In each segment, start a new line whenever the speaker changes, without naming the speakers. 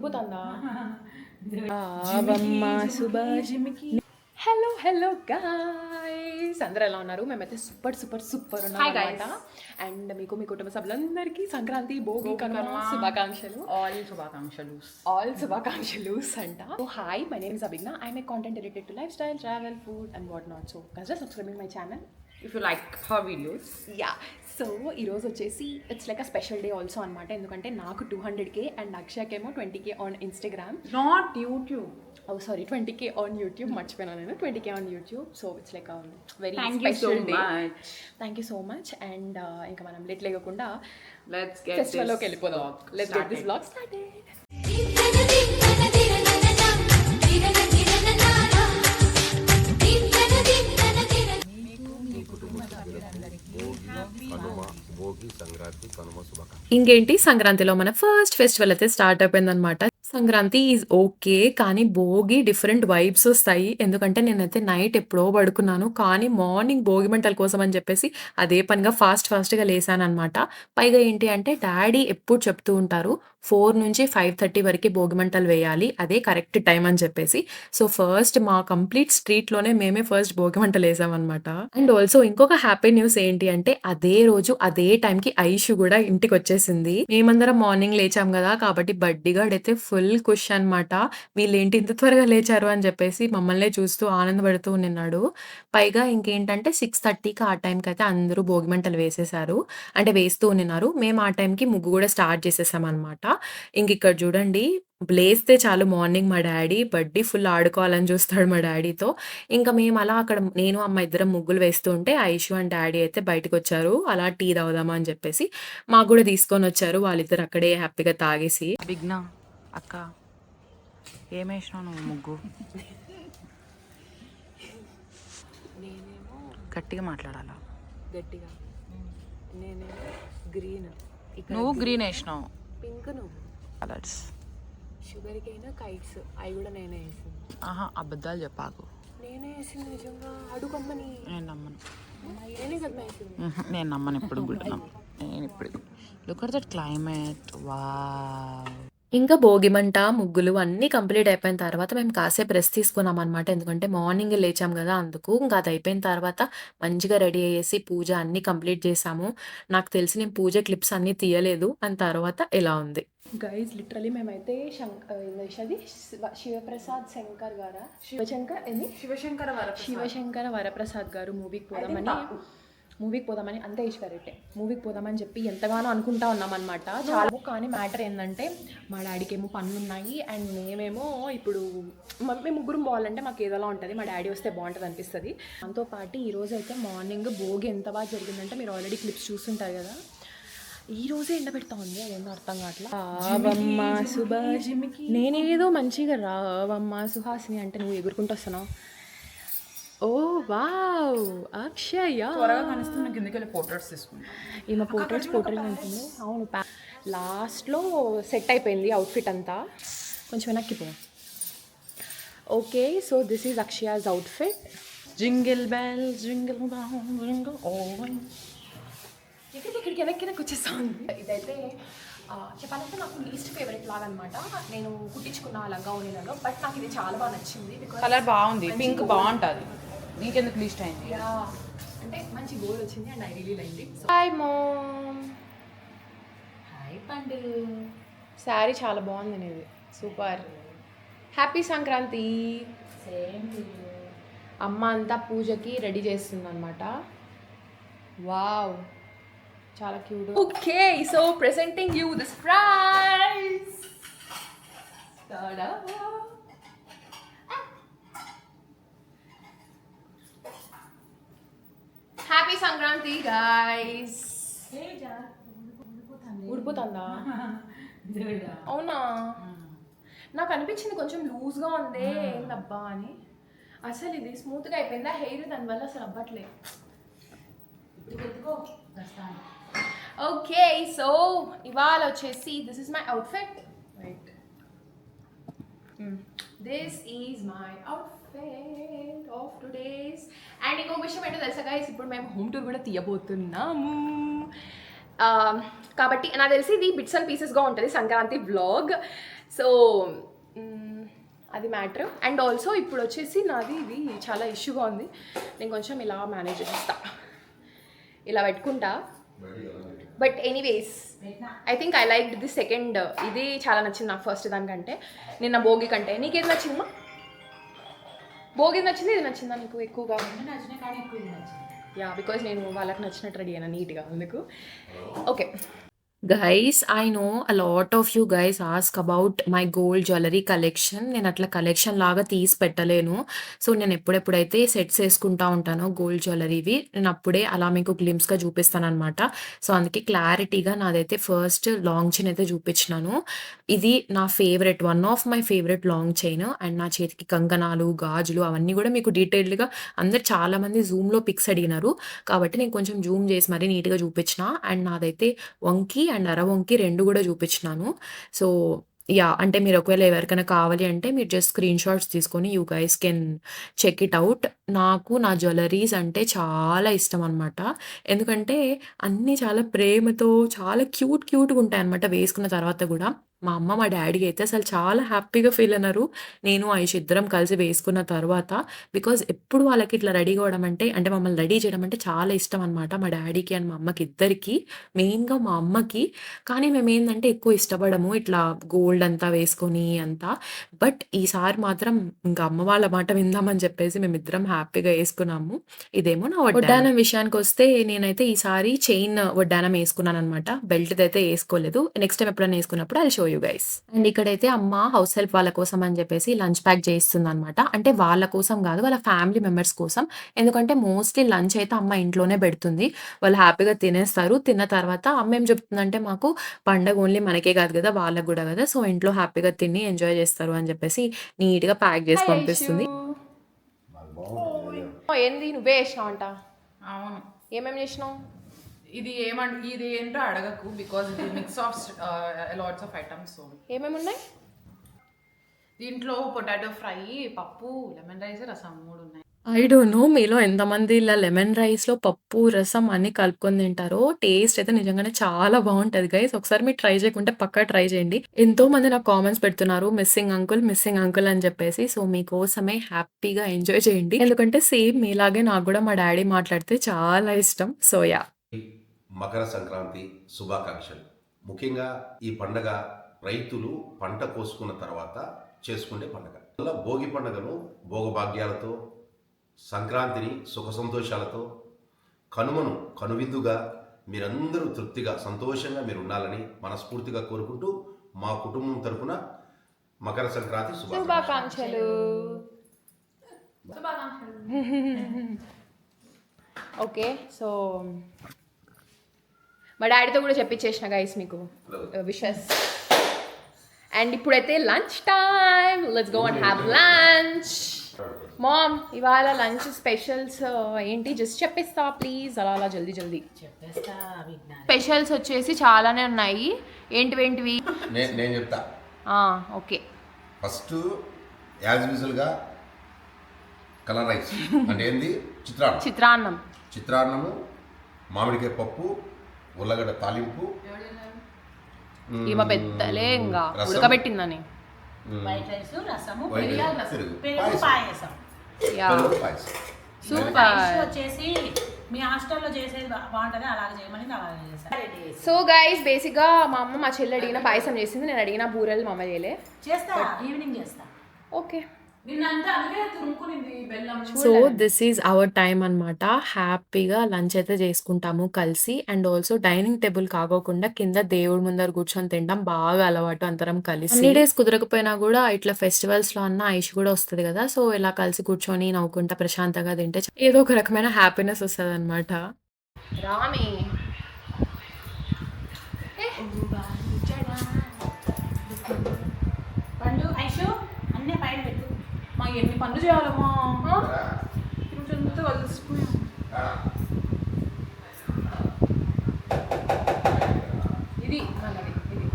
ఉడిపోతుందా hello hello guys అందరూ ఎలా ఉన్నారు? మేమైతే సూపర్ సూపర్ సూపర్ ఉన్నాం అండ్ మీకు మీ కుటుంబ సభ్యులందరికీ సంక్రాంతి భోగి కనుమ శుభాకాంక్షలు.
ఆల్ శుభాకాంక్షలు.
ఆల్ శుభాకాంక్షలు అంట so hi my name Abhijna I'm a content related to lifestyle travel food and what not so consider subscribing my channel
if you like her videos
ya so ఈరోజు వచ్చేసి it's like a special day also అనమాట ఎందుకంటే నాకు two hundred K and అక్షయకేమో twenty K on Instagram
not YouTube
oh sorry twenty K on YouTube మర్చిపోయినా నేను. Twenty K on YouTube so it's like very
thank you so
special day
much
thank you so much and ఇంకా మనం late లేకుండా ఫెస్టివల్లోకి వెళ్ళిపోదాం. Let's get this blog started ఇంకేంటి? సంక్రాంతిలో మన ఫస్ట్ ఫెస్టివల్ అయితే స్టార్ట్ అయిపోయిందనమాట సంక్రాంతి ఈజ్ ఓకే కానీ భోగి డిఫరెంట్ వైబ్స్ వస్తాయి. ఎందుకంటే నేనైతే నైట్ ఎప్పుడో పడుకున్నాను కానీ మార్నింగ్ భోగి మంటల కోసం అని చెప్పేసి అదే పనిగా ఫాస్ట్ ఫాస్ట్గా లేసాను అనమాట పైగా ఏంటి అంటే డాడీ ఎప్పుడు చెప్తూ ఉంటారు ఫోర్ నుంచి ఫైవ్ థర్టీ వరకు భోగి మంటలు వేయాలి. అదే కరెక్ట్ టైం అని చెప్పేసి. సో ఫస్ట్ మా కంప్లీట్ స్ట్రీట్లోనే మేమే ఫస్ట్ భోగి మంటలు వేసామన్నమాట. అండ్ ఆల్సో ఇంకొక హ్యాపీ న్యూస్ ఏంటి అంటే అదే రోజు అదే టైంకి ఐషు కూడా ఇంటికి వచ్చేసింది. మేమందరం మార్నింగ్ లేచాం కదా కాబట్టి బడ్డీగాడ్ అయితే ఫుల్ కుష్ అనమాట వీళ్ళేంటి ఇంత త్వరగా లేచారు అని చెప్పేసి మమ్మల్ని చూస్తూ ఆనందపడుతూ నిన్నాడు. పైగా ఇంకేంటంటే సిక్స్ థర్టీకి ఆ టైంకి అయితే అందరూ భోగి మంటలు వేసేసారు అంటే వేస్తూ ఉన్నారు. మేము ఆ టైంకి ముగ్గు కూడా స్టార్ట్ చేసేసాం అనమాట ఇంక ఇక్కడ చూడండి లేస్తే చాలు మార్నింగ్ మా డాడీ బడ్డీ ఫుల్ ఆడుకోవాలని చూస్తాడు మా డాడీతో. ఇంకా మేము అలా అక్కడ నేను అమ్మ ఇద్దరం ముగ్గులు వేస్తూ ఉంటే ఐషు అండ్ డాడీ అయితే బయటకు వచ్చారు అలా టీ తాగుదామా అని చెప్పేసి మాకు కూడా తీసుకొని వచ్చారు. వాళ్ళిద్దరు అక్కడే హ్యాపీగా తాగేసి.
విఘ్న అక్క ఏమేసినావు నువ్వు ముగ్గు? గట్టిగా మాట్లాడాలా?
గట్టిగా. నేనే గ్రీన్.
నువ్వు గ్రీన్ వేసినావు.
పింక్ నువ్వు
కలర్స్.
షుగర్కి అయినా కైట్స్. అవి కూడా నేనే వేసింది.
ఆహా అబద్ధాలు చెప్పాకు.
నేనే వేసింది నిజంగా. అడుగమ్మని
నేను నమ్మను.
నేనే కదా వేసింది.
మ్హూ, నేను నమ్మను ఇప్పుడు కూడా నమ్మను. నేను ఇప్పుడు లుక్ అట్ దట్ క్లైమేట్ వా
ఇంకా భోగిమంట ముగ్గులు అన్నీ కంప్లీట్ అయిపోయిన తర్వాత మేము కాసేపు రెస్ట్ తీసుకున్నాం అనమాట ఎందుకంటే మార్నింగ్ లేచాం కదా అందుకు ఇంకా అది అయిపోయిన తర్వాత మంచిగా రెడీ అయ్యేసి పూజ అన్నీ కంప్లీట్ చేసాము నాకు తెలిసి నేను పూజ క్లిప్స్ అన్నీ తీయలేదు. అని తర్వాత ఎలా ఉంది? గైజ్ లిటరలీ మేమైతే శంకర్ శివప్రసాద్ శంకర్ గారా? శివశంకర్
శివశంకర
శివశంకర వరప్రసాద్ గారు మూవీకి పోదామని మూవీకి పోదామని అంతే ఈశ్వరెట్టే మూవీకి పోదామని చెప్పి ఎంతగానో అనుకుంటా ఉన్నాం అనమాట చాలా కానీ మ్యాటర్ ఏంటంటే మా డాడీకి ఏమో పనులు ఉన్నాయి అండ్ మేమేమో ఇప్పుడు మేము ముగ్గురం పోవాలంటే మాకు ఏదోలా ఉంటుంది. మా డాడీ వస్తే బాగుంటుంది అనిపిస్తుంది. దాంతో పాటు ఈరోజు అయితే మార్నింగ్ భోగి ఎంత బాగా జరిగిందంటే మీరు ఆల్రెడీ క్లిప్స్ చూస్తుంటారు కదా. ఈ రోజే ఎండ పెడతా ఉంది అదేందో అర్థం కావట్లా. రావమ్మ సుభాషిమికి నేనేదో మంచిగా రావమ్మ సుహాసిని అంటే నువ్వు ఎగురుకుంటూ వస్తున్నావు. ఓ వావ్! అక్షయ
త్వరగా కనిపిస్తున్న కిందకి వెళ్ళి ఫోటోస్ తీసుకుంటాం.
ఈమె పోర్ట్రేట్స్ పోర్ట్రేట్ ఉంటుంది అవును లాస్ట్లో సెట్ అయిపోయింది అవుట్ఫిట్ అంతా. కొంచెం వెనక్కి పో. Okay so this is Akshaya's outfit
jingle bell jingle jingle oh
ఇక్కడికి వెనక్కి వెనక్కి వచ్చేస్తాను ఇదైతే చెప్పాలంటే నాకు లీస్ట్ ఫేవరెట్ లాగా అనమాట నేను కుట్టించుకున్న లంగా లాగా బట్ నాకు ఇది చాలా బాగా నచ్చింది
కలర్ బాగుంది పింక్ బాగుంటుంది. నీకెందుకు లిస్ట్ అయింది
యా. అంటే మంచి గోల్ వచ్చింది and I really like it hi mom hi పండు శారీ చాలా బాగుంది అనేది సూపర్ హ్యాపీ సంక్రాంతి సేమ్ అమ్మ అంతా పూజకి రెడీ చేస్తుంది అనమాట వావ్ చాలా cute okay so presenting you this prize happy Sankranti guys ఊడిపోతుందా? అవునా? నాకు అనిపించింది కొంచెం లూజ్గా ఉంది ఏందబ్బా అని. అసలు ఇది స్మూత్గా అయిపోయిందా? హెయిర్ దానివల్ల అసలు అవ్వట్లే. ఓకే సో ఇవాళ వచ్చేసి this is my outfit right this is my outfit of today's and ఇంకొక విషయం ఏంటో తెలుసా గైస్ ఇప్పుడు మేము హోమ్ టూర్ కూడా తీయబోతున్నాము. Um, కాబట్టి నాకు తెలిసి ఇది బిట్స్ అండ్ పీసెస్గా ఉంటుంది సంక్రాంతి బ్లాగ్
సో mm, అది మ్యాటర్ అండ్ ఆల్సో ఇప్పుడు వచ్చేసి నాది ఇది చాలా ఇష్యూగా ఉంది. నేను కొంచెం ఇలా మేనేజ్ చేస్తా. ఇలా పెట్టుకుంటా. But anyways I think I like the second ఇది చాలా నచ్చింది నాకు ఫస్ట్ దానికంటే. నిన్న భోగి కంటే. నీకేది నచ్చిందమ్మా భోగి నచ్చింది ఇది నచ్చిందా నీకు ఎక్కువగా? యా బికాజ్ నేను వాళ్ళకి నచ్చినట్టు రెడీ అయినా నీట్గా అందుకు okay guys I know a lot of you guys ask about my gold jewellery collection నేను అట్లా కలెక్షన్ లాగా తీసి పెట్టలేను. సో నేను ఎప్పుడెప్పుడైతే సెట్స్ వేసుకుంటా ఉంటానో గోల్డ్ జ్యువెలరీవి నేను అప్పుడే అలా మీకు గ్లిమ్స్గా చూపిస్తాను అనమాట సో అందుకే క్లారిటీగా నాదైతే ఫస్ట్ లాంగ్ చైన్ అయితే చూపించినాను. ఇది నా favourite one of my favourite long chain and నా చేతికి కంకణాలు గాజులు అవన్నీ కూడా మీకు డీటెయిల్డ్గా అందరు చాలా మంది జూమ్లో పిక్స్ అడిగినారు. కాబట్టి నేను కొంచెం జూమ్ చేసి మరీ నీట్గా చూపించిన. అండ్ నాదైతే వంకి అండ్ అరవంకి రెండు కూడా చూపించినాను. సో యా అంటే మీరు ఒకవేళ ఎవరికైనా కావాలి అంటే మీరు జస్ట్ స్క్రీన్ షాట్స్ తీసుకొని you guys can check it out నాకు నా జ్యువెలరీస్ అంటే చాలా ఇష్టం అనమాట ఎందుకంటే అన్నీ చాలా ప్రేమతో చాలా క్యూట్ క్యూట్గా ఉంటాయి అనమాట వేసుకున్న తర్వాత కూడా. మా అమ్మ మా డాడీ అయితే అసలు చాలా హ్యాపీగా ఫీల్ అన్నారు నేను ఆయుష్ ఇద్దరం కలిసి వేసుకున్న తర్వాత బికాజ్ ఎప్పుడు వాళ్ళకి ఇట్లా రెడీ అవ్వడం అంటే అంటే మమ్మల్ని రెడీ చేయడం అంటే చాలా ఇష్టం అనమాట మా డాడీకి అండ్ మా అమ్మకి ఇద్దరికి. మెయిన్గా మా అమ్మకి. కానీ మేము ఏంటంటే ఎక్కువ ఇష్టపడము ఇట్లా గోల్డ్ అంతా వేసుకొని అంతా. బట్ ఈసారి మాత్రం ఇంకా అమ్మ వాళ్ళ మాట విందామని చెప్పేసి మేమిద్దరం హ్యాపీగా వేసుకున్నాము. ఇదేమో నా వడ్డానం. విషయానికి వస్తే నేనైతే ఈసారి చైన్ వడ్డానం వేసుకున్నాను అనమాట బెల్ట్ అయితే వేసుకోలేదు. నెక్స్ట్ టైం ఎప్పుడైనా వేసుకున్నప్పుడు అది షో యూ గైస్ అండ్ ఇక్కడైతే అమ్మ హౌస్ హెల్ప్ వాళ్ళ కోసం అని చెప్పేసి లంచ్ ప్యాక్ చేస్తుంది అనమాట అంటే వాళ్ళ కోసం కాదు వాళ్ళ ఫ్యామిలీ మెంబర్స్ కోసం. ఎందుకంటే మోస్ట్లీ లంచ్ అయితే అమ్మ ఇంట్లోనే పెడుతుంది. వాళ్ళు హ్యాపీగా తినేస్తారు. తిన్న తర్వాత అమ్మ ఏం చెప్తుందంటే మాకు పండగ ఓన్లీ మనకే కాదు కదా వాళ్ళకు కూడా కదా. సో ఇంట్లో హ్యాపీగా తిని ఎంజాయ్ చేస్తారు అని చెప్పేసి నీట్గా ప్యాక్ చేసి పంపిస్తుంది. ఏంది నువ్వే చేసినావు అంట
అవును.
ఏమేమి చేసినావు?
ఇది ఏమంట ఇది ఏంటో అడగకు బికాజ్ ఇది mix of lots of items so
ఏమేమి ఉన్నాయి?
దీంట్లో పొటాటో ఫ్రై పప్పు లెమన్ రైస్ రసం మూడు ఉన్నాయి.
ఐ డోంట్ నో మీలో ఎంతమంది ఇలా లెమన్ రైస్లో పప్పు రసం అన్ని కలుపుకొని తింటారో టేస్ట్ అయితే నిజంగానే చాలా బాగుంటది గైస్ ఒకసారి మీరు ట్రై చేయకుంటే పక్కా ట్రై చేయండి. ఎంతో మంది నాకు కామెంట్స్ పెడుతున్నారు మిస్సింగ్ అంకుల్ మిస్సింగ్ అంకుల్ అని చెప్పేసి. సో మీకోసమే హ్యాపీగా ఎంజాయ్ చేయండి. ఎందుకంటే సేమ్ మీలాగే నాకు కూడా మా డాడీ మాట్లాడితే చాలా ఇష్టం. సో యా
మకర సంక్రాంతి శుభాకాంక్షలు. ముఖ్యంగా ఈ పండగ రైతులు పంట కోసుకున్న తర్వాత చేసుకునే పండగ. వల్ల భోగి పండుగను భోగభాగ్యాలతో సంక్రాంతిని సుఖ సంతోషాలతో కనుమను కనువిందుగా మీరందరూ తృప్తిగా సంతోషంగా మీరు ఉండాలని మనస్ఫూర్తిగా కోరుకుంటూ మా కుటుంబం తరపున మకర సంక్రాంతి శుభాకాంక్షలు.
శుభాకాంక్షలు. ఓకే సో మా డాడీతో కూడా చెప్పించేసిన గైస్ మీకు విషెస్ అండ్ ఇప్పుడైతే lunch time let's go and have lunch mom ఇవాళ లంచ్ స్పెషల్స్ ఏంటి? జస్ట్ చెప్పిస్తావా ప్లీజ్ అలా అలా జల్దీ జల్దీ. స్పెషల్స్ వచ్చేసి చాలానే ఉన్నాయి. ఏంటివేంటివి
నేను నేను చెప్తా.
ఓకే.
ఫస్ట్ యాజ్ యూజువల్గా కలర్ రైస్. అంటే ఏంది? చిత్రాన్నం.
చిత్రాన్నం.
చిత్రాన్నము మామిడికాయ పప్పు ఉల్లగడ్డ తాలింపు.
ఈమె పెద్దలే ఇంకా
రసం.
ఉడకబెట్టిందని.
వచ్చేసి మీ హాస్టల్లో చేసేది బాగుంటుంది అలాగే చేయమని అలాగే
సో గైస్ బేసిక్గా మా అమ్మ మా చెల్లి అడిగిన పాయసం చేసింది నేను అడిగిన బూరెలు మా అమ్మ చేయలే.
చేస్తా ఈవినింగ్ చేస్తా.
ఓకే.
నిన్నంతా అందుకే తురుముకునింది బెల్లం
so this is our time అన్నమాట. హ్యాపీగా లంచ్ అయితే చేసుకుంటాము కలిసి. అండ్ ఆల్సో డైనింగ్ టేబుల్ కాకోకుండా కింద దేవుడి ముందర కూర్చొని తినడం బాగా అలవాటు అందరం కలిసి. అన్ని డేస్ కుదరకపోయినా కూడా ఇట్లా ఫెస్టివల్స్లో అన్న ఐష్ కూడా వస్తుంది కదా. సో ఇలా కలిసి కూర్చొని నవ్వుకుంటా ప్రశాంతంగా తింటే ఏదో ఒక రకమైన హ్యాపీనెస్ వస్తుంది అనమాట రామి
మా ఎన్ని పనులు చేయాలమ్మా? ఎంత కలిసిపోయాం. ఇది మనది ఇది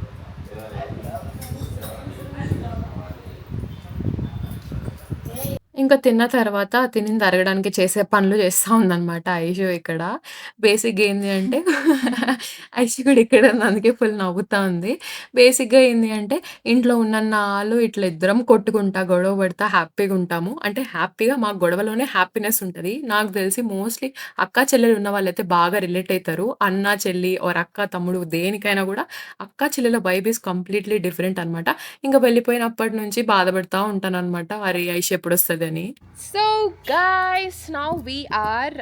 ఇంకా తిన్న తర్వాత తినింది అరగడానికి చేసే పనులు చేస్తా ఉందనమాట ఐషు ఇక్కడ. బేసిక్‌గా ఏంది అంటే ఐషు కూడా ఇక్కడే ఉంది. అందుకే ఫుల్ నవ్వుతా ఉంది. బేసిక్‌గా ఏంది అంటే ఇంట్లో ఉన్నన్నాళ్ళు ఇట్లా ఇద్దరం కొట్టుకుంటా, గొడవ పడతా హ్యాపీగుంటాము. అంటే హ్యాపీగా మాకు గొడవలోనే హ్యాపీనెస్ ఉంటది. నాకు తెలిసి మోస్ట్‌లీ అక్కా, చెల్లెలు ఉన్న వాళ్ళైతే బాగా రిలేట్ అయితారు. అన్న, చెల్లి ఆర్ అక్క, తమ్ముడు దేనికైనా కూడా అక్కా, చెల్లెల వైబ్ ఈస్ కంప్లీట్‌లీ డిఫరెంట్ అనమాట. ఇంక వెళ్ళిపోయినప్పటి నుంచి బాధపడతా ఉంటాననమాట. అరే! ఐషు లేదని so guys now we are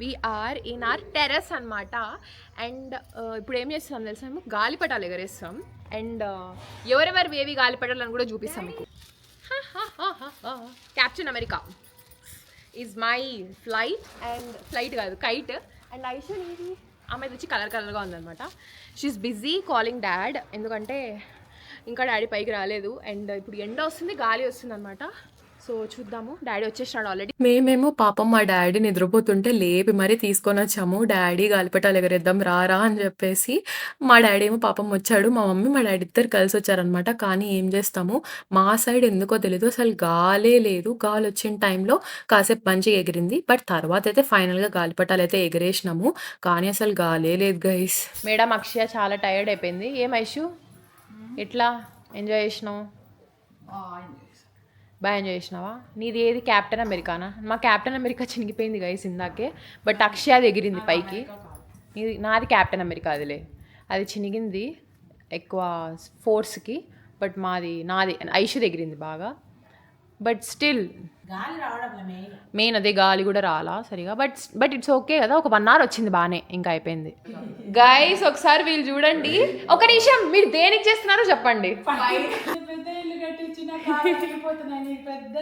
we are in our terrace అనమాట. అండ్ ఇప్పుడు ఏం చేస్తున్నాం తెలుసా మేము? గాలిపటాలు ఎగరేస్తాం. అండ్ uh, ఎవరెవరు ఏవి అని కూడా చూపిస్తాం మీకు. Captain America is my flight and flight కాదు కైట్ అండ్ ఐషన్ ఇది ఆమె వచ్చి కలర్ కలర్గా ఉందన్నమాట. షీఈస్ బిజీ కాలింగ్ డాడ్ ఎందుకంటే ఇంకా డాడీ పైకి రాలేదు. అండ్ ఇప్పుడు ఎండ వస్తుంది గాలి వస్తుంది అనమాట సో చూద్దాము. డాడీ వచ్చేసినాడు ఆల్రెడీ మేమేమో పాపం మా డాడీ నిద్రపోతుంటే లేపి మరీ తీసుకొని వచ్చాము. డాడీ గాలిపటాలు ఎగరేద్దాం రారా అని చెప్పేసి మా డాడీ ఏమో పాపం వచ్చాడు. మా మమ్మీ మా డాడీ ఇద్దరు కలిసి వచ్చారనమాట కానీ ఏం చేస్తాము? మా సైడ్ ఎందుకో తెలీదు. అసలు గాలే లేదు. గాలి వచ్చిన టైంలో కాసేపు మంచిగా ఎగిరింది. బట్ తర్వాత అయితే ఫైనల్గా గాలిపటాలు అయితే ఎగరేసినాము. కానీ అసలు గాలే లేదు గైస్ మేడం అక్షయ చాలా టైర్డ్ అయిపోయింది. ఏం ఐషు? ఎట్లా? ఎంజాయ్ చేసినావు? బాగా ఎంజాయ్ చేసినావా? నీది ఏది? క్యాప్టెన్ అమెరికానా మా క్యాప్టెన్ అమెరికా చినిగిపోయింది గైస్ ఇందాకే. బట్ అక్షయది ఎగిరింది పైకి. నీది నాది క్యాప్టెన్ అమెరికా అదిలే. అది చినిగింది ఎక్కువ ఫోర్స్కి బట్ మాది నాది ఐషుది ఎగిరింది బాగా. బట్ స్టిల్
మెయిన్
అదే గాలి కూడా రాలా సరిగా. బట్ బట్ ఇట్స్ ఓకే కదా ఒక వన్ అవర్ వచ్చింది బాగానే ఇంకా అయిపోయింది. గైస్ ఒకసారి వీళ్ళు చూడండి. ఒక నిమిషం మీరు దేనికి చేస్తున్నారో చెప్పండి.
పెద్ద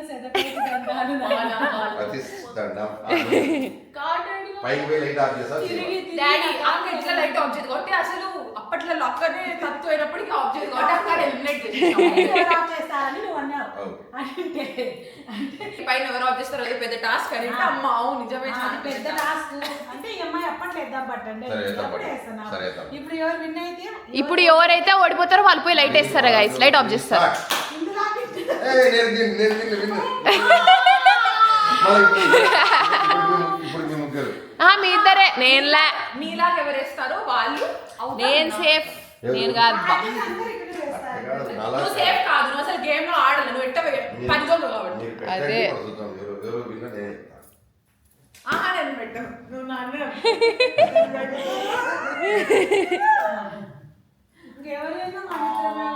కాబట్టి అసలు అప్పట్లో అక్కనే తత్తు అయినప్పటికీ ఆఫ్ చేయదు కాబట్టి అక్కడ ఎలిమినేట్
చేస్తారని నువ్వు అన్నావు. అంటే అంటే
పైన ఎవరు ఆఫ్ చేస్తారో అది పెద్ద టాస్క్ అని. అమ్మ అవును నిజమే
పెద్ద టాస్క్ అంటే ఈ అమ్మాయి అప్పట్లో వేద్దాం పట్టండి.
సరే, వేద్దాం
ఎప్పుడు
పట్టు.
వేస్తున్నావు
సరే, వేద్దాం.
ఇప్పుడు ఎవరు విన్ అయితే?
ఇప్పుడు ఎవరైతే ఓడిపోతారో వాళ్ళు పోయి లైట్ వేస్తారా గైస్ లైట్ ఆఫ్ చేస్తారు.
మీ ముగ్గురు.
ఆ, మీ ఇద్దరే. నేనులే.
మీలాగా ఎవరు వేస్తారో వాళ్ళు.
నేను సేఫ్. నేను కాదు
నువ్వు సేఫ్ కాదు నువ్వు అసలు గేమ్లో ఆడలేదు నువ్వు ఎట్ట పనిజోలు కాబట్టి.
అదే.
నేను చెప్తా.
ఆహా నేను పెట్టాను. నువ్వు నాన్న
ఇంకెవరైనా మన ఇద్దరమే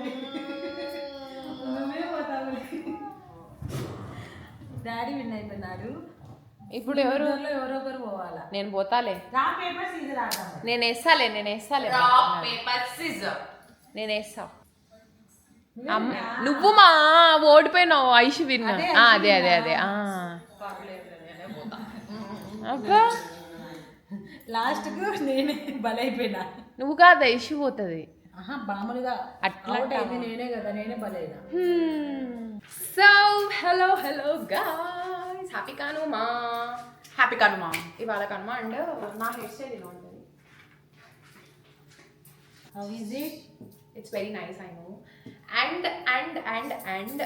వెళ్ళండి. నువ్వే పోతావు డాడీ విన్ అయిపోయినారు
ఇప్పుడు ఎవరు?
ఎవరో ఒకరు పోవాలా?
నేను పోతాలే.
రా పేపర్ సీజర్
నేను వేస్తాలే నేను వేస్తాలే.
పేపర్ సిజర్
నేను వేస్తా. నువ్వు మా ఓడిపోయినావు ఐషు విన్నా.
అదే
అదే అదే అదే ఆ. అబ్బా.
లాస్ట్కు నేనే బలైపోయినా.
నువ్వు కాదు ఐషు పోతుంది. అట్లా so hello hello guys happy Kanuma
happy Kanuma
ఇవాళ కనుమ అండ్ నా హెయిర్ స్టైల్ ఇలా ఉంటుంది?
How is it
it's very nice I know and and and and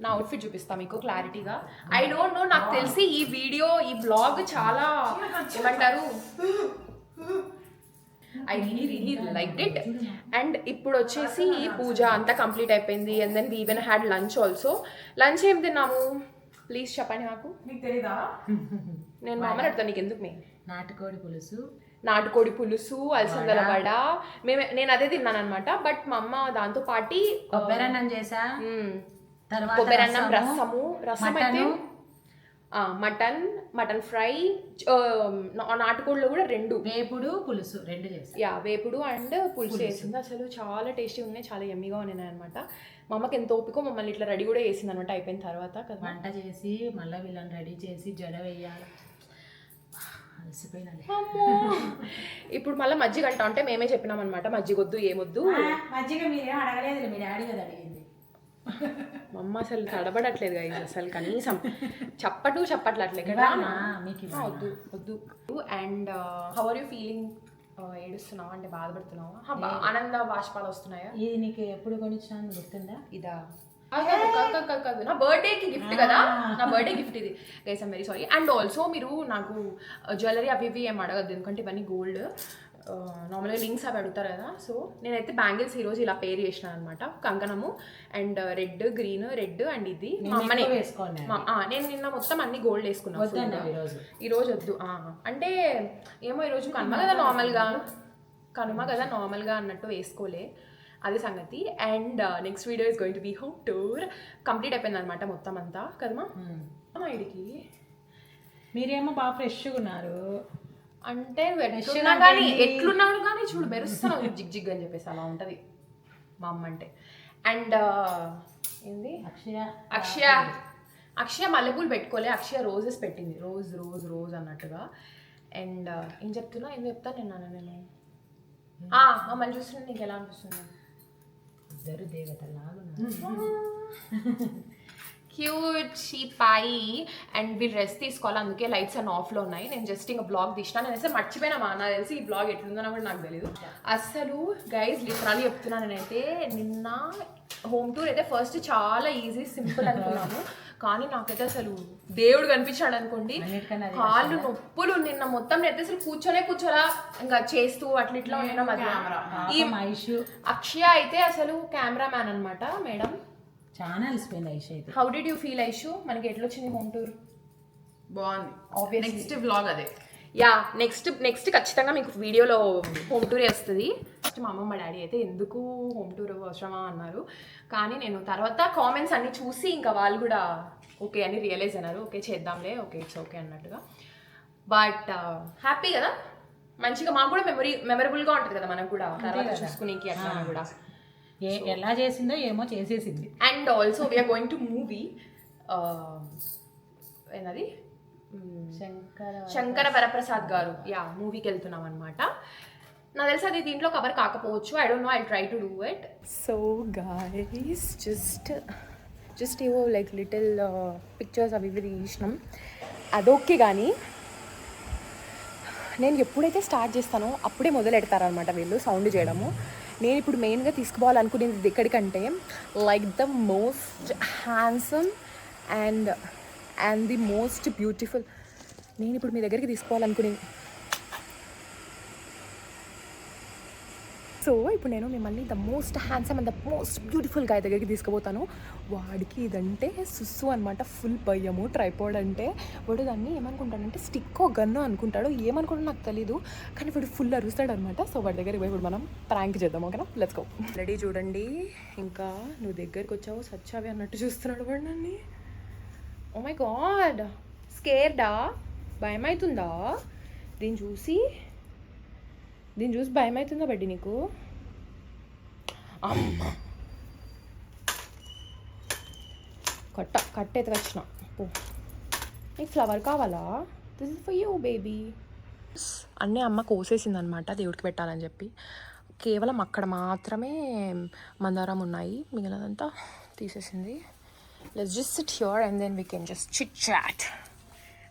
నా అవుట్ఫిట్ చూపిస్తా మీకు క్లారిటీగా ఐ డోంట్ నో నాకు తెలిసి ఈ వీడియో ఈ బ్లాగ్ చాలా ఏమంటారు? I really really like it and ఇప్పుడు వచ్చేసి పూజ అంతా కంప్లీట్ అయిపోయింది. And then we even had lunch also lunch ఏం తిన్నాము? ప్లీజ్ చెప్పండి నాకు నేను మా అమ్మని అడుగుతాను నీకు ఎందుకు మే?
నాటుకోడి పులుసు.
నాటుకోడి పులుసు అలసందల వడ. మేము నేను అదే తిన్నాను అనమాట బట్ మా అమ్మ దాంతో పాటి
కొబ్బరన్నం చేసా.
మ్మ్.
తర్వాత
కొబ్బరి అన్నం
రసము,
రసము రసం అయితే
మటను.
మటన్ ఫ్రై నాటుకోడిలో కూడా రెండు.
వేపుడు పులుసు రెండు చేసా
యా వేపుడు అండ్ పులుసు వేసింది అసలు చాలా టేస్టీ ఉన్నాయి చాలా ఎమ్మిగా ఉన్నాయి అనమాట మా అమ్మకి ఎంత ఓపికో మమ్మల్ని ఇట్లా రెడీ కూడా వేసింది అనమాట అయిపోయిన తర్వాత కదా.
వంట చేసి మళ్ళీ వీళ్ళని రెడీ చేసి జడ వేయాలి.
ఇప్పుడు మళ్ళీ మజ్జిగ అంటా అంటే మేమే చెప్పినాం అనమాట మజ్జిగ వద్దు ఏమొద్దు
మజ్జిగ మీరేం అడగలేదు మీ డాడీ కదా అడిగింది.
మా అమ్మ అసలు తడబడట్లేదు guys అసలు కనీసం. చెప్పటు చెప్పట్లట్లే. కదా
ఇవ్వనా? మీకు
వద్దు వద్దు. And how are you feeling ఏడుస్తున్నావా? అంటే బాధపడుతున్నావా? ఆనంద బాష్పాలు వస్తున్నాయా?
ఇది నీకు ఎప్పుడు కొనిచ్చాను గుర్తుందా?
ఇదా. కాదు, కాదు, కాదు, కాదు, కాదు, కాదు. నా బర్త్డే కి గిఫ్ట్ కదా? నా బర్త్డే గిఫ్ట్ ఇది. Guys I'm very sorry and also మీరు నాకు జ్యువెలరీ అవి ఇవి ఏం అడగద్దు. ఎందుకంటే ఇవన్నీ గోల్డ్ నార్మల్గా లింక్స్ అవి అడుగుతారు కదా. సో నేనైతే బ్యాంగిల్స్ ఈరోజు ఇలా పేర్ చేసిన అనమాట కంకణము and red green red and ఇది. మా
నేను.
అమ్మనే మా- నిన్న మొత్తం అన్ని గోల్డ్ వేసుకున్నాను.
ఈరోజు.
వద్దు. అంటే ఏమో ఈరోజు కనుమ కదా నార్మల్గా కనుమ కదా నార్మల్గా అన్నట్టు వేసుకోలే. అదే సంగతి. And next video is going to be home tour complete అయిపోయింది అనమాట మొత్తం అంతా. కదమ్మా? అమ్మా ఇడికి.
మీరేమో బాగా ఫ్రెష్గా ఉన్నారు.
అంటే ఎట్లున్నా కానీ? ఎట్లున్నాడు కానీ చూడు మెరుస్తున్నావు జిగ్ జిగ్ అని చెప్పేసి అలా ఉంటుంది. మా అమ్మ అంటే. అండ్ ఏంది?
అక్షయ.
అక్షయ. అక్షయ మల్లెపూలు పెట్టుకోలే. అక్షయ రోజెస్ పెట్టింది. రోజ్ రోజ్ రోజ్ అన్నట్టుగా. అండ్ ఏం చెప్తున్నా? ఏం చెప్తా నేను నేను? మమ్మల్ని చూస్తుంటే నీకు ఎలా అనిపిస్తుంది?
ఇద్దరు దేవతలాగా
క్యూట్ షీపాయి అండ్ వీళ్ళు రెస్ట్ తీసుకోవాలి. అందుకే లైట్స్ అన్ని ఆఫ్లో ఉన్నాయి. నేను జస్ట్ ఇంకా బ్లాగ్ తీసిన. నేను అసలు మర్చిపోయినా మా నాకు తెలిసి ఈ బ్లాగ్ ఎట్లుందో కూడా నాకు తెలియదు అసలు గైజ్ లిటరల్లీ చెప్తున్నాను నేనైతే నిన్న హోమ్ టూర్ అయితే ఫస్ట్ చాలా ఈజీ సింపుల్ అనుకున్నాను కానీ నాకైతే అసలు దేవుడు కనిపించాడు అనుకోండి.
అదే
కాళ్ళు నొప్పులు నిన్న మొత్తం నేనైతే అసలు కూర్చొనే కూర్చోలా ఇంకా చేస్తూ అట్లా ఇట్లా ఉన్న మధ్య. ఈ అక్షయ అయితే అసలు కెమెరామ్యాన్ అన్నమాట మేడం.
చాలా అలసిపోయింది ఐషు అయితే
how did you feel Aishu మనకి ఎట్లా వచ్చింది హోమ్ టూర్
బాగుంది.
Obviously.
నెక్స్ట్ వ్లాగ్ అదే.
యా నెక్స్ట్ నెక్స్ట్ ఖచ్చితంగా మీకు వీడియోలో హోమ్ టూర్ వస్తుంది. ఫస్ట్ మా అమ్మ మా డాడీ అయితే ఎందుకు హోమ్ టూర్ అవసరమా అన్నారు. కానీ నేను తర్వాత కామెంట్స్ అన్ని చూసి ఇంకా వాళ్ళు కూడా ఓకే అని రియలైజ్ అన్నారు ఓకే చేద్దాంలే ఓకే ఇట్స్ ఓకే అన్నట్టుగా. బట్ హ్యాపీ కదా? మంచిగా మాకు కూడా మెమరీ మెమరబుల్గా ఉంటుంది కదా మనకు కూడా. తర్వాత
కదా.
చూసుకునేకి అట్లా కూడా.
ఏ ఎలా చేసిందో ఏమో చేసేసింది.
And also we're going to movie ఏంటది మ్మ్.
శంకర
శంకర వరప్రసాద్ గారు. యా మూవీకి వెళ్తున్నాం అనమాట నాకు తెలిసి అది దీంట్లో కవర్ కాకపోవచ్చు. I don't know I try to do it so guys just just ఏవో లైక్ లిటిల్ పిక్చర్స్ అవి ఇవి తీసినాం. అదొకే కానీ నేను ఎప్పుడైతే స్టార్ట్ చేస్తానో అప్పుడే మొదలు పెడతారనమాట వీళ్ళు సౌండ్ చేయడము. నేను ఇప్పుడు మెయిన్గా తీసుకోవాలనుకునేది ఎక్కడికంటే like the most handsome and and the most beautiful నేను ఇప్పుడు మీ దగ్గరికి తీసుకోవాలనుకునేది సో ఇప్పుడు నేను మిమ్మల్ని the most handsome and the most beautiful guy దగ్గరికి తీసుకుపోతాను. వాడికి ఇదంటే సుస్సు అనమాట ఫుల్ భయము ట్రైపోర్డ్ అంటే. వాడు దాన్ని ఏమనుకుంటాడంటే స్టిక్కో గన్ను అనుకుంటాడు. ఏమనుకుంటాడో నాకు తెలీదు. కానీ వాడు ఫుల్ అరుస్తాడు అనమాట సో వాడి దగ్గరికి పోయి ఇప్పుడు మనం ప్రాంక్ చేద్దాం ఓకేనా లెట్స్ గో రెడీ చూడండి. ఇంకా నువ్వు దగ్గరికి వచ్చావు సచ్చావి అన్నట్టు చూస్తున్నాడు వాడు నన్ను. ఓ మై గాడ్ స్కేర్డా భయం అవుతుందా దీన్ని చూసి దీన్ని చూసి భయం అవుతుందా బడ్డి నీకు? అమ్మ. కట్ట కట్ట ఎత్తుకొచ్చిన. పో. నీకు ఫ్లవర్ కావాలా? This is for you baby అన్నీ అమ్మ కోసేసింది అనమాట దేవుడికి పెట్టాలని చెప్పి. కేవలం అక్కడ మాత్రమే మందారం ఉన్నాయి మిగిలినంతా తీసేసింది. Let's just sit here and then we can just chit chat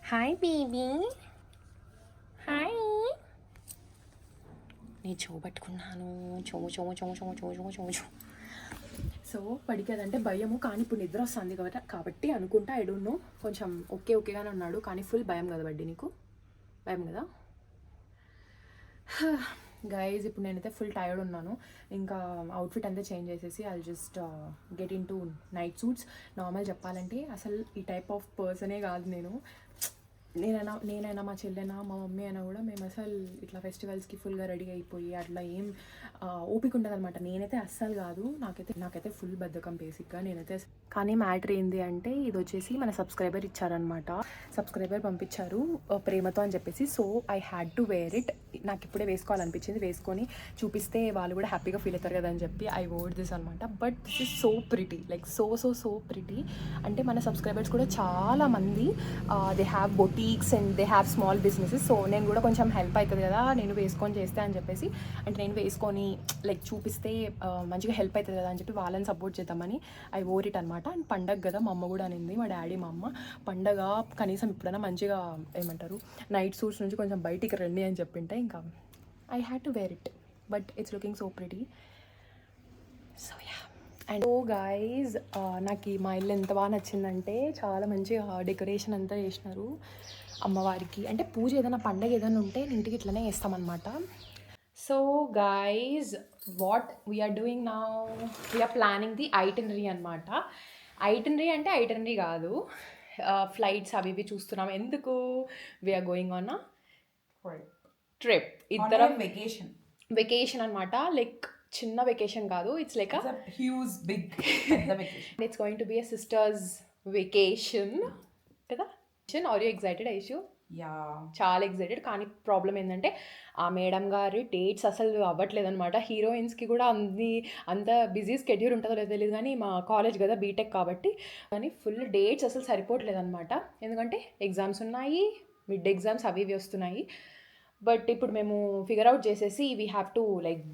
hi baby hi నేను చెవు పట్టుకున్నాను. చెవు చెవు చెవు చెవు చెవు చెవు చెవు చెవు. సో పడికి అదంటే భయము కానీ ఇప్పుడు నిద్ర వస్తుంది కాబట్టి కాబట్టి అనుకుంటా ఐ డోంట్ నో కొంచెం ఓకే ఓకేగానే ఉన్నాడు కానీ ఫుల్ భయం కదా బడ్డీ నీకు? భయం కదా? గైజ్ ఇప్పుడు నేనైతే ఫుల్ టైర్డ్ ఉన్నాను. ఇంకా అవుట్ఫిట్ అంతా చేంజ్ చేసేసి I just get into night suits normal చెప్పాలంటే అసలు ఈ టైప్ ఆఫ్ పర్సనే కాదు నేను. నేనైనా నేనైనా మా చెల్లెనా మా మమ్మీ అయినా కూడా మేము అసలు ఇట్లా ఫెస్టివల్స్కి ఫుల్గా రెడీ అయిపోయి అట్లా ఏం ఓపిక ఉంటుంది అనమాట నేనైతే అస్సలు కాదు. నాకైతే నాకైతే ఫుల్ బద్ధకం బేసిక్గా. నేనైతే కానీ మ్యాటర్ ఏంది అంటే ఇది వచ్చేసి మన సబ్స్క్రైబర్ ఇచ్చారనమాట సబ్స్క్రైబర్ పంపించారు ప్రేమతో అని చెప్పేసి. So I had to wear it. నాకు ఇప్పుడే వేసుకోవాలనిపించింది. వేసుకొని చూపిస్తే వాళ్ళు కూడా హ్యాపీగా ఫీల్ అవుతారు కదా అని చెప్పి ఐ ఓడ్ దిస్ అనమాట but this is so pretty. Like so so so pretty. అంటే మన సబ్స్క్రైబర్స్ కూడా చాలామంది they have boutiques and they have small businesses so నేను కూడా కొంచెం హెల్ప్ అవుతుంది కదా నేను వేసుకొని చేస్తే అని చెప్పేసి. అంటే నేను వేసుకొని లైక్ చూపిస్తే uh, మంచిగా హెల్ప్ అవుతుంది కదా అని చెప్పి వాళ్ళని సపోర్ట్ చేద్దామని ఐ ఓర్ ఇట్ అనమాట అండ్ పండగ కదా మా అమ్మ కూడా అనింది మా డాడీ మా అమ్మ. పండగ కనీసం ఇప్పుడైనా మంచిగా ఏమంటారు నైట్ సూట్స్ నుంచి కొంచెం బయటికి రండి అని చెప్పింటే ఇంకా I had to wear it but it's looking so pretty so yeah and oh guys నాకు ఈ మా ఇల్లు ఎంత బాగా నచ్చిందంటే చాలా మంచిగా డెకరేషన్ అంతా చేసినారు అమ్మవారికి. అంటే పూజ ఏదైనా పండగ ఏదైనా ఉంటే నేను ఇంటికి ఇట్లనే వేస్తామన్నమాట so guys what we're doing నా వీఆర్ ప్లానింగ్ ది ఐటనరీ అనమాట ఐటనరీ అంటే ఐటనరీ కాదు. ఫ్లైట్స్ అవి ఇవి చూస్తున్నాం. ఎందుకు? వీఆర్ గోయింగ్ ఆన్ ట్రిప్ ఇద్దరం
వెకేషన్
వెకేషన్ అనమాట లైక్ చిన్న వెకేషన్ కాదు. It's like
huge big
it's going to be a sisters vacation కదా? Are you excited Aishu
yeah
చాలా ఎగ్జైటెడ్ కానీ ప్రాబ్లం ఏంటంటే ఆ మేడం గారి డేట్స్ అసలు అవ్వట్లేదు అనమాట హీరోయిన్స్కి కూడా అన్ని అంత బిజీ స్కెడ్యూల్ ఉంటుందో లేదో తెలియదు కానీ మా కాలేజ్ కదా బీటెక్ కాబట్టి. కానీ ఫుల్ డేట్స్ అసలు సరిపోవట్లేదు అనమాట ఎందుకంటే ఎగ్జామ్స్ ఉన్నాయి మిడ్ ఎగ్జామ్స్ అవి ఇవి వస్తున్నాయి. బట్ ఇప్పుడు మేము ఫిగర్ అవుట్ చేసేసి we have to like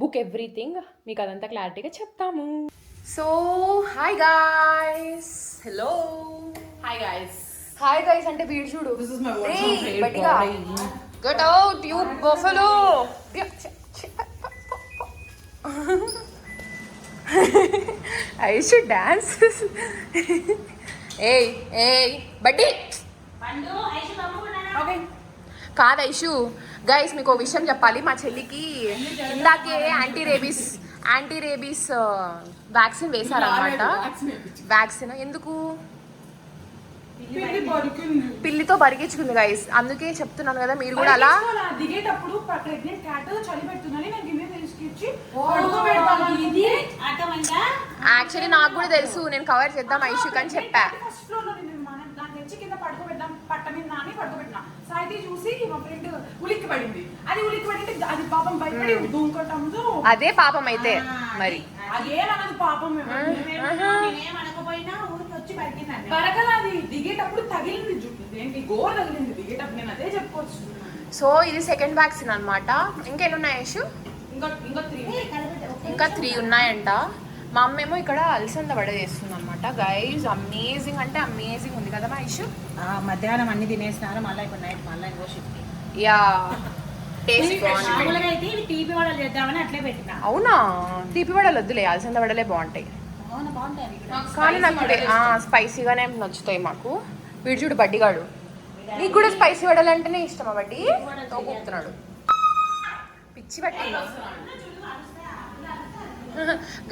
book everything మీకు అదంతా క్లారిటీగా చెప్తాము. So hi guys hello
hi guys
hi guys అంటే వీడు చూడు. Get out you buffalo I should dance ఏయ్ ఏయ్ బడ్డీ
పండు ఐషు తమ్ముకున్నానా
ఓకే
కాదు ఐషు గైస్ మీకు ఓ విషయం చెప్పాలి. మా చెల్లికి ఇందాకే anti rabies anti rabies vaccine వేశారనమాట vaccine ఎందుకు? పిల్లితో బరిగించుకుంది గైస్ అందుకే చెప్తున్నాను కదా మీరు కూడా అలా
దిగేటప్పుడు ప్రెగ్నెంట్ క్యాట్ చలి పెడుతుందని
యాక్చువల్లీ నాకు కూడా తెలుసు. నేను కవర్ చేద్దాం ఐషుక్ అని చెప్పా
సాయితీ చూసి మా ఫ్రెండ్ ఉలిక్కి పడింది అది ఉలిక్కి పడింది అది పాపం భయపడి దూకొట్టంతో
అదే పాపం అయితే మరి.
పాపం
ఊరికి వచ్చి
అది దిగేటప్పుడు తగిలింది జుట్టు ఏంటి గోర్ తగిలింది దిగేటప్పుడు నేను అదే చెప్పుకోవచ్చు.
సో ఇది సెకండ్ వ్యాక్సిన్ అనమాట ఇంకెన్ని ఉన్నాయి ఐషు
ఇంకా ఇంకా త్రీ
ఇంకా త్రీ ఉన్నాయంట. మా అమ్మ ఏమో ఇక్కడ అలసంద వడ చేస్తుంది అనమాట గైజ్ అమేజింగ్ అంటే అమేజింగ్ ఉంది కదా మా ఐషు
మధ్యాహ్నం అన్ని తినేసినారు మళ్ళీ ఇప్పుడు నైట్ మళ్ళీ ఇంకో షిఫ్ట్
యా టేస్ట్ బాగుంది
మామూలుగా అయితే ఇవి తీపి వడలు చేద్దామని అట్లే పెట్టిన.
అవునా? తీపి వడలు వద్దులే అలసంద వడలే బాగుంటాయి. కానీ నాకు స్పైసీగానే నచ్చుతాయి మాకు. వీడు చూడు బడ్డిగాడు. నీకు కూడా స్పైసీ వడలు అంటేనే ఇష్టమా బడ్డి? తోకుతున్నాడు పిచ్చి పట్టి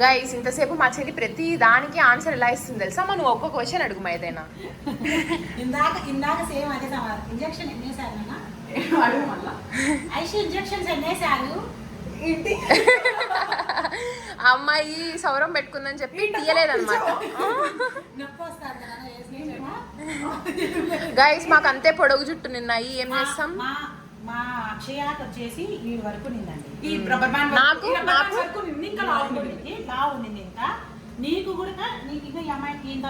గైస్ ఇంతసేపు మా చెల్లి ప్రతి దానికి ఆన్సర్ ఎలా ఇస్తుంది తెలుసా? మనం ఒక్కొక్క క్వశ్చన్ అడుగు మా ఏదైనా.
ఇందాక ఇందాక సేమ్ అదే ఇంజక్షన్ ఎన్నేసారు
అడుగు మళ్ళా.
ఐషు ఇంజక్షన్స్ ఎన్నేసారు
ఆ అమ్మాయి సౌరం పెట్టుకుందని చెప్పి తీయలేదన్నమాట. గైస్ మాకు అంతే పొడవు జుట్టు నిన్నాయి ఏం చేస్తాం?
మా అక్షయాకి వచ్చేసి ఈ వరకు నిందండి.
ఈ
నాకు- నాకు-
వరకు నిన్ను ఇంకా లావు
ఉండింది. ఇంకా. నీకు కూడా నీకు ఇంకా ఈ అమ్మాయికి ఇంత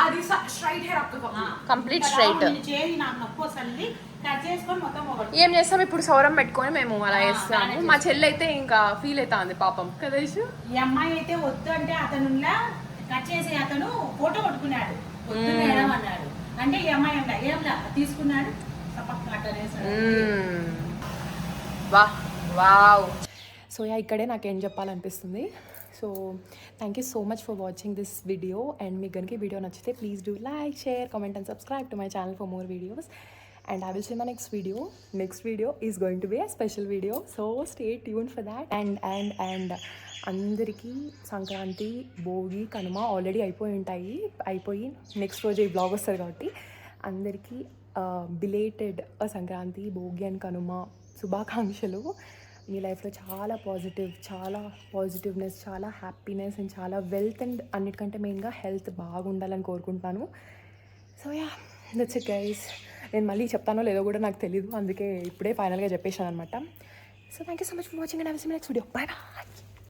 అది స్ట్రైట్ హెయిర్
కంప్లీట్ స్ట్రైట్
చేయి నాకు నొప్పి వస్తుంది. కట్ చేసుకొని మొత్తం ఒకటి.
ఏం చేస్తాం? ఇప్పుడు సౌరం పెట్టుకొని మేము అలా చేస్తాము. మా చెల్లి అయితే ఇంకా ఫీల్ అవుతా పాపం. కదా
ఈ అమ్మాయి అయితే వద్దు అంటే అతను కట్ చేసి అతను ఫోటో కొట్టుకున్నాడు. వద్దు మేడం అన్నాడు. అంటే ఈ అమ్మాయి అంట ఏంలా తీసుకున్నాడు?
వా వావ్. సో యా ఇక్కడే నాకు ఏం చెప్పాలనిపిస్తుంది. So thank you so much for watching this video and మీకు కనుక ఈ వీడియో నచ్చితే please do like share comment and subscribe to my channel for more videos and I will see my next video next video is going to be a special video so stay tune for that and and and అందరికీ Sankranti Bhogi Kanuma already అయిపోయి ఉంటాయి. అయిపోయి next రోజు ఈ blog వస్తుంది కాబట్టి అందరికీ belated Sankranti Bhogi and Kanuma శుభాకాంక్షలు. మీ లైఫ్లో చాలా పాజిటివ్ చాలా పాజిటివ్నెస్ చాలా హ్యాపీనెస్ అండ్ చాలా వెల్త్ అండ్ అన్నిటికంటే మెయిన్గా హెల్త్ బాగుండాలని కోరుకుంటాను so yeah that's it guys నేను మళ్ళీ చెప్తానో లేదో కూడా నాకు తెలీదు. అందుకే ఇప్పుడే ఫైనల్గా చెప్పేసాను అనమాట so thank you so much for watching and next video bye bye